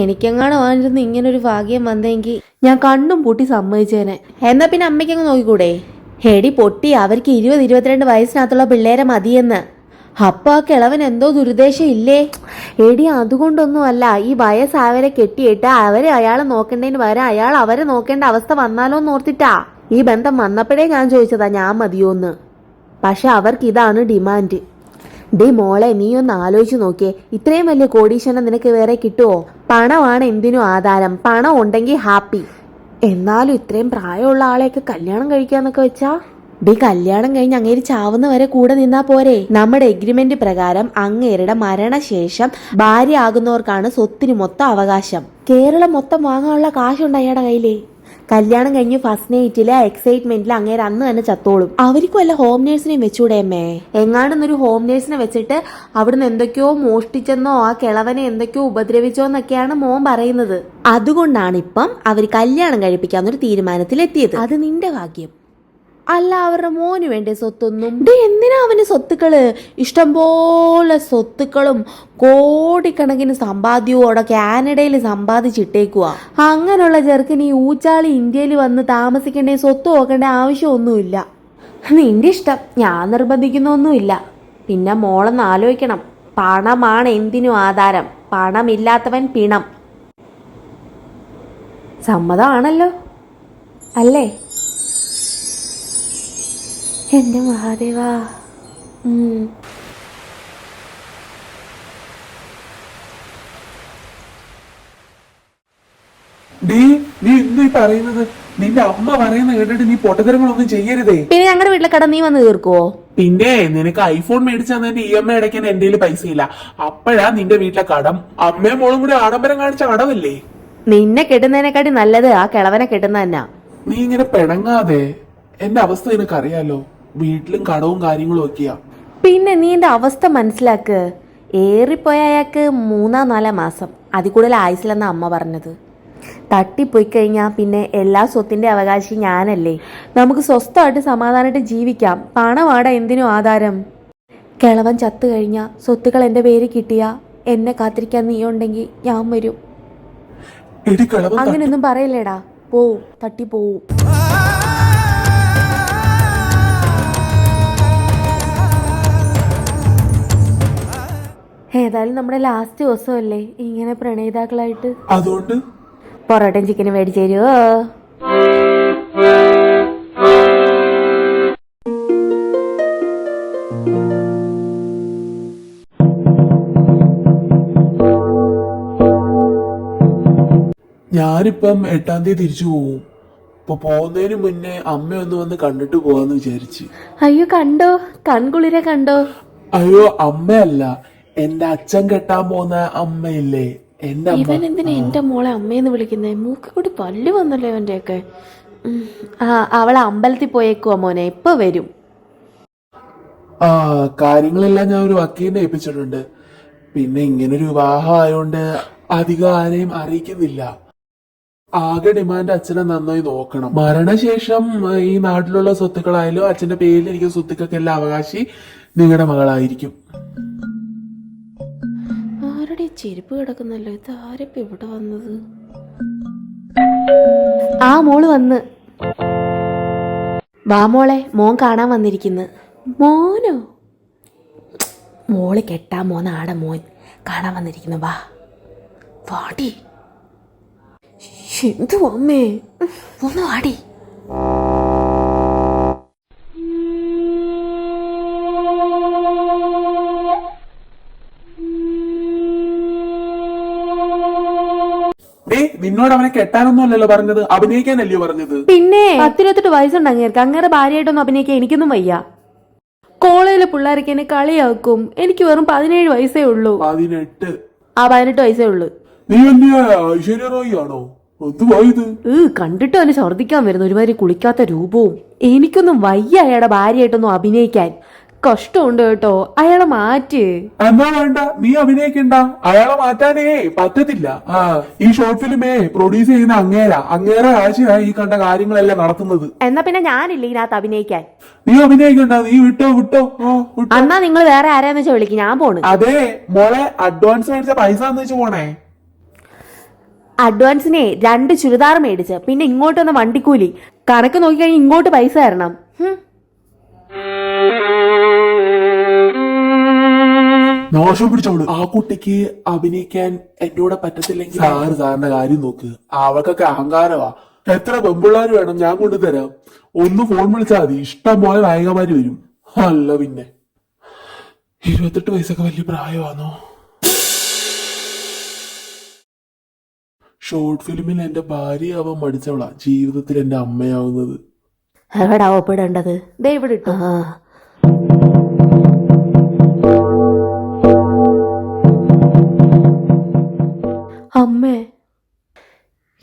എനിക്കെങ്ങാണ് ഇങ്ങനെ ഇങ്ങനൊരു ഭാഗ്യം വന്നെങ്കിൽ ഞാൻ കണ്ണും പൂട്ടി സമ്മതിച്ചേനെ. എന്നാ പിന്നെ അമ്മയ്ക്കങ്ങ് നോക്കിക്കൂടെ? ഹെടി പൊട്ടി അവർക്ക് ഇരുപത് ഇരുപത്തിരണ്ട് വയസ്സിനകത്തുള്ള പിള്ളേരെ മതിയെന്ന്. അപ്പൊ ആ കിളവൻ എന്തോ ദുരുദ്ദേശം ഇല്ലേ? എടി അതുകൊണ്ടൊന്നും അല്ല ഈ വയസ്സായവരെ കെട്ടിയിട്ട് അവരെ അയാളെ നോക്കേണ്ടതിന് പകരം അയാൾ അവരെ നോക്കേണ്ട അവസ്ഥ വന്നാലോ ഓർത്തിട്ടാ. ഈ ബന്ധം വന്നപ്പോഴേ ഞാൻ ചോദിച്ചതാ ഞാൻ മതിയോന്ന്. പക്ഷെ അവർക്ക് ഇതാണ് ഡിമാൻഡ്. ഡേ മോളെ നീ ഒന്ന് ആലോചിച്ചു നോക്കിയേ. ഇത്രയും വലിയ കോടീശ്വരൻ നിനക്ക് വേറെ കിട്ടുമോ പണമാണ് എന്തിനും ആധാരം? പണം ഉണ്ടെങ്കിൽ ഹാപ്പി. എന്നാലും ഇത്രയും പ്രായമുള്ള ആളെയൊക്കെ കല്യാണം കഴിക്കാന്നൊക്കെ വെച്ചാ? ഡി കല്യാണം കഴിഞ്ഞ് അങ്ങേര് ചാവുന്ന വരെ കൂടെ നിന്നാ പോരെ. നമ്മുടെ എഗ്രിമെന്റ് പ്രകാരം അങ്ങേരുടെ മരണശേഷം ഭാര്യ ആകുന്നവർക്കാണ് സ്വത്തിന് മൊത്തം അവകാശം. കേരളം മൊത്തം വാങ്ങാനുള്ള കാശുണ്ട് അയാളുടെ കയ്യിലേ. കല്യാണം കഴിഞ്ഞ് ഫസ്റ്റ് നൈറ്റിലെ എക്സൈറ്റ്മെന്റിൽ അങ്ങേര് അന്ന് തന്നെ ചത്തോളും. അവർക്കും അല്ല ഹോം നേഴ്സിനെയും വെച്ചൂടെ അമ്മേ? എങ്ങാണ്ടെന്നൊരു ഹോം നേഴ്സിനെ വെച്ചിട്ട് അവിടുന്ന് എന്തൊക്കെയോ മോഷ്ടിച്ചെന്നോ ആ കിളവനെ എന്തൊക്കെയോ ഉപദ്രവിച്ചോ എന്നൊക്കെയാണ് മോൻ പറയുന്നത്. അതുകൊണ്ടാണ് ഇപ്പം അവർ കല്യാണം കഴിപ്പിക്കാവുന്നൊരു തീരുമാനത്തിൽ എത്തിയത് അത് നിന്റെ ഭാഗ്യം. അല്ല അവരുടെ മോന് വേണ്ടേ സ്വത്തൊന്നും? ഡേ എന്തിനാ അവന് സ്വത്തുക്കൾ? ഇഷ്ടംപോലെ സ്വത്തുക്കളും കോടിക്കണക്കിന് സമ്പാദ്യവും കാനഡയിൽ സമ്പാദിച്ചിട്ടേക്കുക അങ്ങനെയുള്ള ചെറുക്കന് ഈ ഊച്ചാളി ഇന്ത്യയിൽ വന്ന് താമസിക്കേണ്ട സ്വത്ത് നോക്കേണ്ട ആവശ്യമൊന്നുമില്ല. നിന്റെ ഇഷ്ടം ഞാൻ നിർബന്ധിക്കുന്നൊന്നുമില്ല. പിന്നെ മോളെന്ന് ആലോചിക്കണം. പണമാണ് എന്തിനും ആധാരം. പണമില്ലാത്തവൻ പിണം. സമ്മതമാണല്ലോ? അല്ലേ? എന്റെ മഹാദേവാ. ഡീ നീ എന്താ ഈ പറയുന്നത് നിന്റെ അമ്മ പറയുന്ന കേട്ടിട്ട് നീ പൊട്ടത്തരങ്ങളൊന്നും ചെയ്യരുതേ. പിന്നെ ഞങ്ങളുടെ വീട്ടിലെ കട നീ വന്ന് തീർക്കുവോ? പിന്നെ നിനക്ക് ഐഫോൺ മേടിച്ചു തന്നതിന്റെ ഇ എം ഐ അടയ്ക്കാൻ എന്റെ കയ്യിൽ പൈസ ഇല്ല അപ്പോഴാ നിന്റെ വീട്ടിലെ കടം. അമ്മയും മോളും കൂടി ആഡംബരം കാണിച്ച കടമല്ലേ? നിന്നെ കെട്ടുന്നതിനെക്കാട്ടി നല്ലത് ആ കിളവനെ കെട്ടുന്ന തന്നാ നീ ഇങ്ങനെ പിണങ്ങാതെ എന്റെ അവസ്ഥ നിനക്ക് അറിയാലോ വീട്ടിലും കടവും കാര്യങ്ങളും ഒക്കെയാ. പിന്നെ നീ എന്റെ അവസ്ഥ മനസ്സിലാക്ക്. ഏറിപ്പോയ അയാൾക്ക് മൂന്നാ നാലാ മാസം. അതിൽ കൂടുതൽ ആയുസിലെന്ന അമ്മ പറഞ്ഞത്. തട്ടിപ്പോയി കഴിഞ്ഞാൽ പിന്നെ എല്ലാ സ്വത്തിന്റെ അവകാശി ഞാനല്ലേ. നമുക്ക് സ്വസ്ഥമായിട്ട് സമാധാനമായിട്ട് ജീവിക്കാം. പണമാട എന്തിനും ആധാരം. കിളവൻ ചത്തു കഴിഞ്ഞാൽ സ്വത്തുക്കൾ എന്റെ പേര് കിട്ടിയാ എന്നെ കാത്തിരിക്കാൻ നീ ഉണ്ടെങ്കിൽ ഞാൻ വരും. അങ്ങനെയൊന്നും പറയല്ലേടാ. പോവും തട്ടി പോവും ഏതായാലും നമ്മുടെ ലാസ്റ്റ് ദിവസമല്ലേ? ഇങ്ങനെ പ്രണയിതാക്കളായിട്ട് അതുകൊണ്ട്? പൊറോട്ടയും ചിക്കനും മേടിച്ചു തരുമോ ഞാനിപ്പം എട്ടാം തീയതി തിരിച്ചു പോവും. ഇപ്പൊ പോകുന്നതിന് മുന്നേ അമ്മ ഒന്ന് വന്ന് കണ്ടിട്ട് പോവാന്ന് വിചാരിച്ചു. അയ്യോ കണ്ടോ? കൺകുളിരെ കണ്ടോ? അയ്യോ അമ്മയല്ല. എന്റെ അച്ഛൻ കെട്ടാൻ പോന്ന അമ്മയില്ലേ? എന്റെ അമ്മ. എന്തിനാ എന്റെ മോളെ അമ്മയെന്ന് വിളിക്കുന്നേ? മൂക്ക് കൂടി പല്ല് വന്നല്ലോ ഇവന്റെയൊക്കെ. ഉം. ആ അവളെ അമ്പലത്തിൽ പോയേക്കുവാ മോനെ. ഇപ്പൊ വരും. ആ കാര്യങ്ങളെല്ലാം ഞാൻ ഒരു വക്കീലിനെ ഏൽപ്പിച്ചിട്ടുണ്ട്. പിന്നെ ഇങ്ങനൊരു വിവാഹം ആയതുകൊണ്ട് അധികം ആരെയും അറിയിക്കുന്നില്ല. ആകെ ഡിമാൻഡ് അച്ഛനെ നന്നായി നോക്കണം. മരണശേഷം ഏഹ്, ഈ നാട്ടിലുള്ള സ്വത്തുക്കളായാലും അച്ഛന്റെ പേരിലിരിക്കുന്ന സ്വത്തുക്കൾക്കെല്ലാം അവകാശി നിങ്ങളുടെ മകളായിരിക്കും. ചെരുപ്പ് കിടക്കുന്നല്ലോ. ഇത് ആരപ്പ ഇവിടെ വന്നത്? ആ മോൾ വന്ന്. വാ മോളെ മോൻ കാണാൻ വന്നിരിക്കുന്നു. മോനോ? മോൾ കെട്ടാ മോൻ ആടെ മോൻ. കാണാൻ വന്നിരിക്കുന്നു. വാ. വാടി. എന്തു അമ്മേ? ഒന്ന് വാടി. ഡേ നിന്നോട് അവനെ കെട്ടാനൊന്നും അല്ലല്ലോ പറഞ്ഞത്. അഭിനയിക്കാനല്ലയോ പറഞ്ഞത്. പിന്നെ പത്തിരുപത്തെട്ട് വയസ്സുണ്ട് അങ്ങേർക്ക് ഭാര്യയായിട്ടൊന്നും അഭിനയിക്കാൻ എനിക്കൊന്നും വയ്യ. കോളേജിലെ പിള്ളേർക്ക് എന്നെ കളിയാക്കും. എനിക്ക് വെറും പതിനേഴ് വയസ്സേ ഉള്ളൂ. പതിനെട്ട്. ആ പതിനെട്ട് വയസ്സേ ഉള്ളൂ. നീ വലിയ ഐശ്വര്യ റോയി ആണോ? ഏ കണ്ടിട്ട് അവന് ഛർദിക്കാൻ വരുന്ന ഒരുമാതിരി കുളിക്കാത്ത രൂപവും. എനിക്കൊന്നും വയ്യ അയാളുടെ ഭാര്യയായിട്ടൊന്നും അഭിനയിക്കാൻ. കഷ്ടമുണ്ട് കേട്ടോ. അയാളെ മാറ്റ്. എന്നാ വേണ്ട നീ അഭിനയിക്കണ്ട. അയാളെ മാറ്റാനേ പറ്റത്തില്ല. ആ ഈ ഷോർട്ട് ഫിലിമേ പ്രൊഡ്യൂസ് ചെയ്യുന്ന അങ്ങേര. അങ്ങേര ആഴ്ചയായി ഈ കണ്ട കാര്യങ്ങളെല്ലാം നടത്തുന്നത്. എന്നാ പിന്നെ ഞാനില്ല ഇതിനകത്ത് അഭിനയിക്കാൻ? നീ അഭിനയിക്കണ്ട നീ വിട്ടോ വിട്ടോ. ആ വിട്ടോ. അന്നാ നിങ്ങൾ വേറെ ആരാന്ന് വെച്ചാൽ വിളിക്കും. ഞാൻ പോണ്. അതെ മോളെ അഡ്വാൻസ് മേടിച്ച പൈസ എന്ന് വെച്ച് പോണേ. അഡ്വാൻസിനെ രണ്ട് ചുരിദാർ മേടിച്ച് പിന്നെ ഇങ്ങോട്ട് വന്ന വണ്ടിക്കൂലി. കണക്ക് നോക്കിക്കഴിഞ്ഞാൽ ഇങ്ങോട്ട് പൈസ തരണം. ഹും. നാശം പിടിച്ചോളൂ ആ കുട്ടിക്ക് അഭിനയിക്കാൻ എന്നോട് പറ്റത്തില്ലെങ്കിൽ സാറ് സാറിന്റെ കാര്യം നോക്ക്. അവൾക്കൊക്കെ അഹങ്കാരമാ എത്ര പെമ്പിള്ളാര് വേണം ഞാൻ കൊണ്ടുതരാം. ഒന്ന് ഫോൺ വിളിച്ചാൽ മതി. ഇഷ്ടം പോലെ നായികമാര് വരും. അല്ല പിന്നെ. ഇരുപത്തെട്ട് വയസ്സൊക്കെ വലിയ പ്രായമാണോ ഷോർട്ട് ഫിലിമിൽ എന്റെ ഭാര്യയാവാൻ മടിച്ചവളാ. ജീവിതത്തിൽ എന്റെ അമ്മയാവുന്നത്. എവിടാ ഒപ്പിടേണ്ടത്? ദൈവം ഇവിടെ ഇട്ടു. അമ്മേ.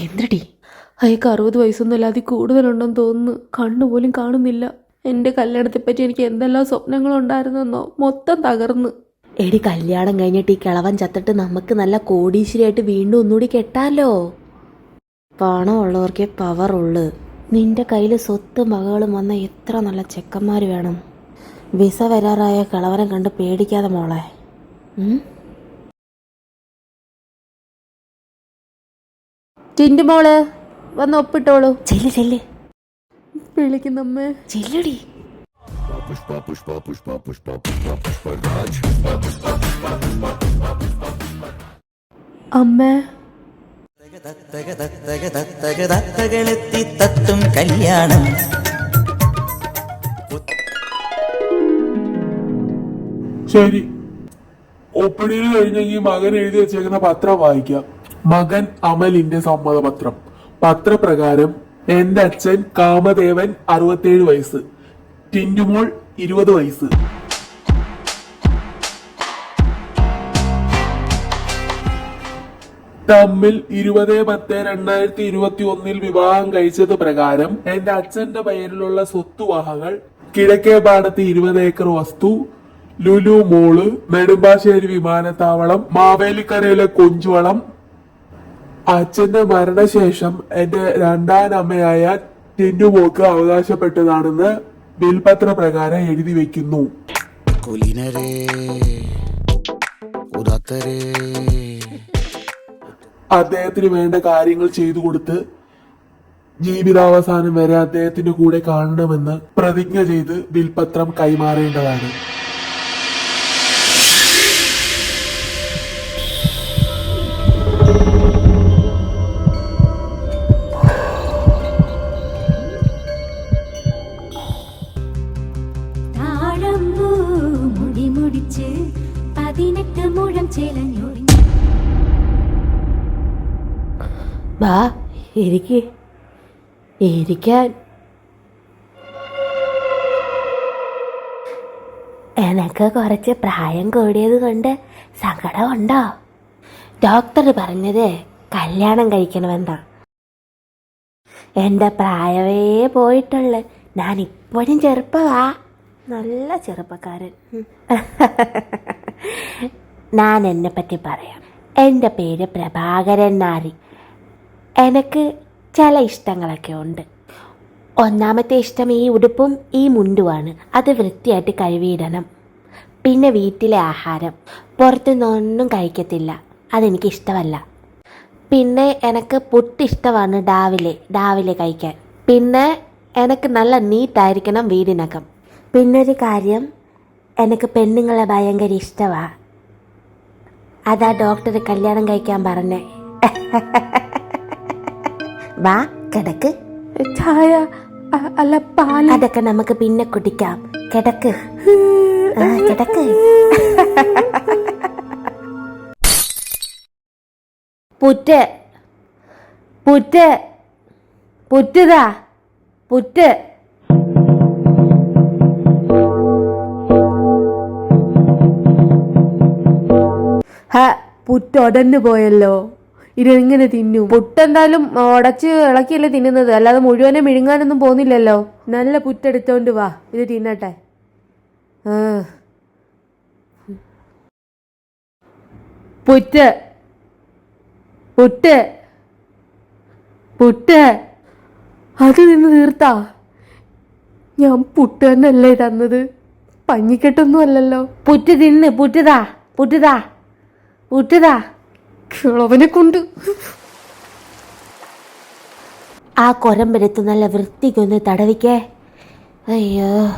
എന്തടി? അയാൾക്ക് അറുപത് വയസ്സൊന്നും അല്ലാതെ കൂടുതലുണ്ടെന്ന് തോന്നുന്നു. കണ്ണുപോലും കാണുന്നില്ല. എന്റെ കല്യാണത്തെപ്പറ്റി എനിക്ക് എന്തെല്ലാം സ്വപ്നങ്ങളുണ്ടായിരുന്നെന്നോ? മൊത്തം തകർന്ന്. എടി കല്യാണം കഴിഞ്ഞിട്ട് ഈ കിളവൻ ചത്തിട്ട് നമുക്ക് നല്ല കോടീശ്വരിയായിട്ട് വീണ്ടും ഒന്നുകൂടി കെട്ടാലോ? പണമുള്ളവർക്കേ പവറുള്ളു. നിന്റെ കയ്യിൽ സ്വത്ത് മകളും വന്ന എത്ര നല്ല ചെക്കന്മാർ വേണം. വിസ വരാറായ കിളവനെ കണ്ട് പേടിക്കാതെ മോളെ. ടിൻഡു മോൾ വന്ന് ഒപ്പിട്ടോളൂ. ചെല്ല് ചെല്ല്. വിളിക്കുന്നമ്മേ. ചെല്ലടി. അമ്മേ. തകതകളെത്തി തത്തും കല്യാണം ശരി ഓപ്പണിയിൽ കഴിഞ്ഞെങ്കിൽ മകൻ എഴുതി വെച്ചേക്കുന്ന പത്രം വായിക്കാം. മകൻ അമലിന്റെ സമ്മതപത്രം. പത്രപ്രകാരം എന്റെ അച്ഛൻ കാമദേവൻ അറുപത്തേഴ് വയസ്സ്. ടിൻഡുമോൾ ഇരുപത് വയസ്സ്. തമ്മിൽ ഇരുപത് പത്ത് രണ്ടായിരത്തി ഇരുപത്തി ഒന്നിൽ വിവാഹം കഴിച്ചത് പ്രകാരം എന്റെ അച്ഛന്റെ പേരിലുള്ള സ്വത്തുവാഹകൾ കിഴക്കേ പാടത്ത് ഇരുപത് ഏക്കർ വസ്തു ലുലു മോൾ നെടുമ്പാശ്ശേരി വിമാനത്താവളം മാവേലിക്കരയിലെ കൊഞ്ചുവളം അച്ഛന്റെ മരണശേഷം എന്റെ രണ്ടാം അമ്മയായ പോക്ക് അവകാശപ്പെട്ടതാണെന്ന് ബിൽപത്ര പ്രകാരം എഴുതി വെക്കുന്നു. അദ്ദേഹത്തിന് വേണ്ട കാര്യങ്ങൾ ചെയ്തു കൊടുത്ത് ജീവിതാവസാനം വരെ അദ്ദേഹത്തിന്റെ കൂടെ കാണണമെന്ന് പ്രതിജ്ഞ ചെയ്ത് ബിൽപത്രം കൈമാറേണ്ടതാണ്. വാ ഇരിക്ക്. ഇരിക്കാൻ. എനക്ക് കുറച്ച് പ്രായം കൂടിയത് കൊണ്ട് സങ്കടമുണ്ടോ? ഡോക്ടർ പറഞ്ഞത് കല്യാണം കഴിക്കണമെന്നാ. എന്റെ പ്രായമേ പോയിട്ടുള്ള. ഞാൻ ഇപ്പോഴും ചെറുപ്പമാ നല്ല ചെറുപ്പക്കാരൻ. ഞാൻ എന്നെ പറ്റി പറയാം. എന്റെ പേര് പ്രഭാകരൻ നാരി എനിക്ക് ചില ഇഷ്ടങ്ങളൊക്കെ ഉണ്ട്. ഒന്നാമത്തെ ഇഷ്ടം ഈ ഉടുപ്പും ഈ മുണ്ടുമാണ് അത് വൃത്തിയായിട്ട് കഴുകിയിടണം. പിന്നെ വീട്ടിലെ ആഹാരം. പുറത്തുനിന്നൊന്നും കഴിക്കത്തില്ല. അതെനിക്ക് ഇഷ്ടമല്ല. പിന്നെ എനിക്ക് പുട്ട് ഇഷ്ടമാണ് രാവിലെ രാവിലെ കഴിക്കാൻ. പിന്നെ എനിക്ക് നല്ല നീറ്റായിരിക്കണം വീടിനകം. പിന്നൊരു കാര്യം എനിക്ക് പെണ്ണുങ്ങളെ ഭയങ്കര ഇഷ്ടമാണ് അതാ ഡോക്ടർ കല്യാണം കഴിക്കാൻ പറഞ്ഞേ. വാ കിടക്ക്. ചായ അല്ല പാൽ അതൊക്കെ നമുക്ക് പിന്നെ കുടിക്കാം. കിടക്ക്. കിടക്ക്. പുറ്റ്. പുറ്റ്. പുറ്റുതാ. പുറ്റ്. ഹ പുറ്റൊടന്നു പോയല്ലോ. ഇതെങ്ങനെ തിന്നും. പുട്ടെന്തായാലും ഉടച്ച് ഇളക്കിയല്ലേ തിന്നുന്നത്. അല്ലാതെ മുഴുവനെ മിഴുങ്ങാനൊന്നും പോകുന്നില്ലല്ലോ. നല്ല പുട്ടെടുത്തോണ്ട് വാ. ഇത് തിന്നട്ടെ. പുറ്റ്. പുട്ട് പുട്ട് അത് നിന്ന് തീർത്താ. ഞാൻ പുട്ട് തന്നെയല്ലേ തന്നത്? പഞ്ഞിക്കെട്ടൊന്നും അല്ലല്ലോ. പുറ്റ് തിന്ന്. പുറ്റുതാ പുറ്റുതാ പുറ്റുതാ കിളവനെ കൊണ്ട് ആ കൊരമ്പരത്ത് നല്ല വൃത്തിക്കൊന്ന് തടവിക്കേ. അയ്യോ.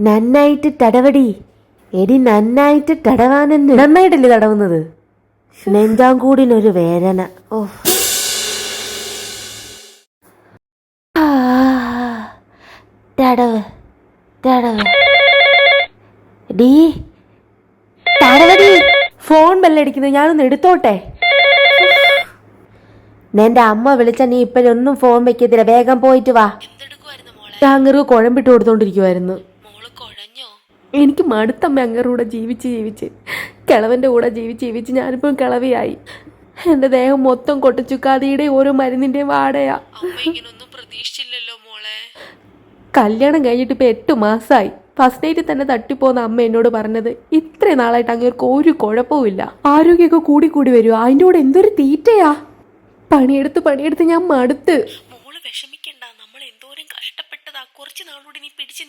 നന്നായിട്ട് തടവടി. എടി നന്നായിട്ട് തടവാനെന്ന്. നന്നായിട്ടല്ലേ തടവുന്നത്? നെഞ്ചാങ്കൂടിനൊരു വേദന. ഓ. ഡീ തടവടി ഫോൺ ബെല്ലടിക്കുന്നു. ഞാനൊന്ന് എടുത്തോട്ടെ? നിന്റെ അമ്മ വിളിച്ച നീ ഇപ്പോഴൊന്നും ഫോൺ വെക്കത്തില്ല. വേഗം പോയിട്ട് വാ. അങ്ങറു കുഴമ്പിട്ട് കൊടുത്തോണ്ടിരിക്കുവായിരുന്നു. എനിക്ക് മടുത്തമ്മ അങ്ങറൂടെ ജീവിച്ച് ജീവിച്ച്. കിളവന്റെ കൂടെ ജീവിച്ച് ജീവിച്ച് ഞാനിപ്പം കിളവിയായി. എന്റെ ദേഹം മൊത്തം കൊട്ടച്ചുക്കാതിയുടെ ഓരോ മരുന്നിന്റെ വാടയാ. കല്യാണം കഴിഞ്ഞിട്ട് ഇപ്പം എട്ട് മാസമായി ഫസ്റ്റ് നൈറ്റിൽ തന്നെ തട്ടിപ്പോന്ന അമ്മ എന്നോട് പറഞ്ഞത്. ഇത്രയും നാളായിട്ട് അങ്ങേർക്ക് ഒരു കുഴപ്പവുമില്ല. ആരോഗ്യമൊക്കെ കൂടി കൂടി വരുമോ അതിന്റെ കൂടെ എന്തൊരു തീറ്റയാ? പണിയെടുത്ത് പണിയെടുത്ത് ഞാൻ മടുത്ത്. മോൾ വിഷമിക്കണ്ട. നമ്മൾ എന്തോരം കഷ്ടപ്പെട്ടതാ. കുറച്ച് നാളോടെ നീ പിടിച്ച്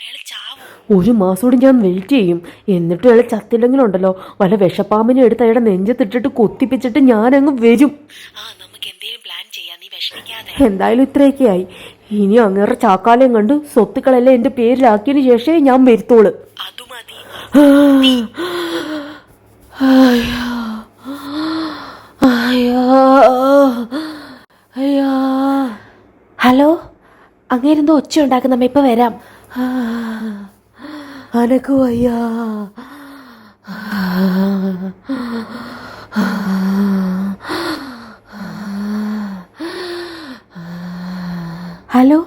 അയാൾ ചാവും. ഒരു മാസോട് ഞാൻ വെയിറ്റ് ചെയ്യും. എന്നിട്ട് അയാൾ ചത്തില്ലെങ്കിലുണ്ടല്ലോ. വല്ല വിഷപ്പാമ്പിനെ എടുത്ത് അയാളുടെ നെഞ്ചത്തിട്ടിട്ട് കൊത്തിപ്പിച്ചിട്ട് ഞാനങ്ങ് വരും. ആ നമുക്ക് എന്തേലും പ്ലാൻ ചെയ്യാം. നീ വിഷമിക്കാതെ. എന്തായാലും ഇത്രയൊക്കെ ആയി ഇനി അങ്ങേറെ ചാക്കാലയം കണ്ട് സ്വത്തുക്കളെല്ലാം എന്റെ പേരിലാക്കിയതിന് ശേഷമേ ഞാൻ വരുത്തോളൂ അത് അയ്യോ അയ്യോ അയ്യോ ഹലോ? അങ്ങേരെന്തോ ഒച്ച ഉണ്ടാക്കുന്നമ്മ ഇപ്പൊ വരാം. അനക്കു അനക്ക് വയ്യ. ഹലോ?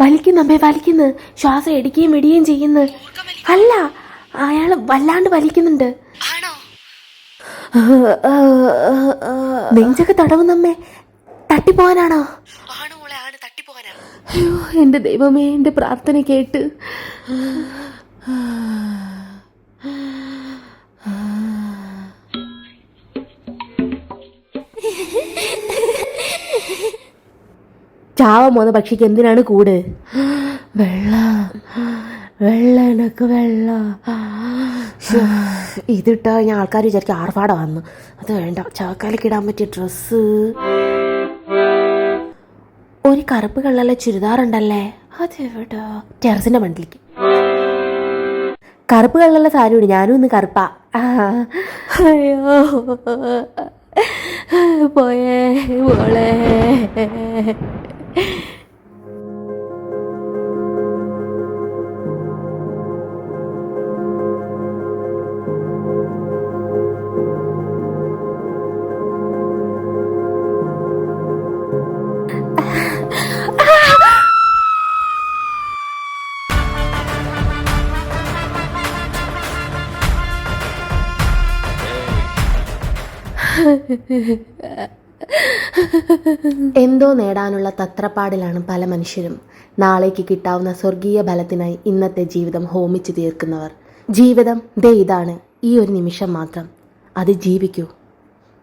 വലിക്കുന്നു അമ്മേ വലിക്കുന്നു. ശ്വാസം എടുക്കുകയും വിടുകയും ചെയ്യുന്നു. അല്ല അയാൾ വല്ലാണ്ട് വലിക്കുന്നുണ്ട്. നെഞ്ചൊക്കെ തടവുന്നമ്മേ തട്ടിപ്പോവാനാണോ? അയ്യോ എന്റെ ദൈവമേ എന്റെ പ്രാർത്ഥന കേട്ട്. ചാവാൻ പോന്ന പക്ഷിക്ക് എന്തിനാണ് കൂട്? വെള്ള. വെള്ള എനക്ക് വെള്ള. ഇതിട്ടാ ഞാൻ ആൾക്കാർ വിചാരിക്കും ആർഭാട വന്നു അത് വേണ്ട. ചാക്കാലേക്ക് ഇടാൻ പറ്റിയ ഡ്രസ്സ്. ഒരു കറുപ്പ് കള്ളല്ല ചുരിദാറുണ്ടല്ലേ അതെവിടാ? ടെറസിന്റെ മണ്ടിലേക്ക്. കറുപ്പ് കള്ളല്ല സാരി ഇടും. ഞാനും ഇന്ന് കറുപ്പാ. അയ്യോ. പോയേ പോളേ എന്തോ നേടാനുള്ള തത്രപ്പാടിലാണ് പല മനുഷ്യരും. നാളേക്ക് കിട്ടാവുന്ന സ്വർഗീയ ബലത്തിനായി ഇന്നത്തെ ജീവിതം ഹോമിച്ചു തീർക്കുന്നവർ. ജീവിതം ദേ ഇതാണ്. ഈ ഒരു നിമിഷം മാത്രം. അത് ജീവിക്കൂ.